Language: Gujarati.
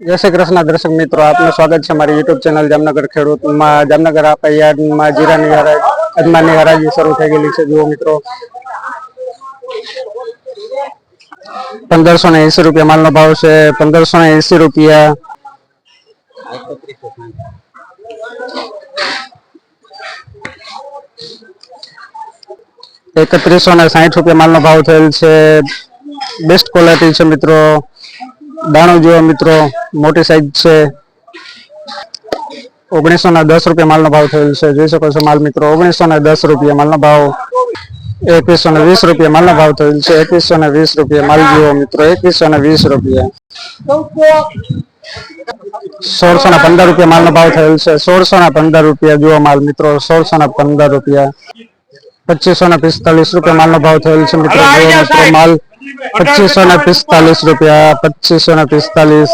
જય શ્રી કૃષ્ણ દર્શક મિત્રો આપનું સ્વાગત છે મારી યુટ્યુબ ચેનલ જામનગર ખેડૂતમાં જામનગર આપા યાર્ડમાં જીરાની હરાજ અજમાની હરાજી શરૂ થઈ ગયેલી છે જુઓ મિત્રો પંદરસો ને એસી રૂપિયા માલનો ભાવ છે પંદરસો ને એસી રૂપિયા એકત્રીસો ને સાઠ રૂપિયા માલનો ભાવ થયેલ છે બેસ્ટ ક્વોલિટી છે મિત્રો દાણો જેવો મિત્રો મોટી સાઈઝ છે. ઓગણીસો ના દસ રૂપિયા માલનો ભાવ થયેલ છે. જોઈ શકો છો માલ મિત્રો ઓગણીસો ને દસ રૂપિયા માલનો ભાવ એકવીસો ને વીસ રૂપિયા માલનો ભાવ થયેલ છે. એકવીસો ને વીસ રૂપિયા માલ જેવો મિત્રો એકવીસો ને વીસ રૂપિયા. સોળસો ને પંદર રૂપિયા માલનો ભાવ થયેલ છે. સોળસો ને પંદર રૂપિયા જુઓ માલ મિત્રો સોળસો ને પંદર રૂપિયા. પચીસો ને પિસ્તાલીસ રૂપિયા માલનો ભાવ થયેલ છે મિત્રો. માલ પચીસો ને પિસ્તાલીસ રૂપિયા પચીસો ને પિસ્તાલીસ.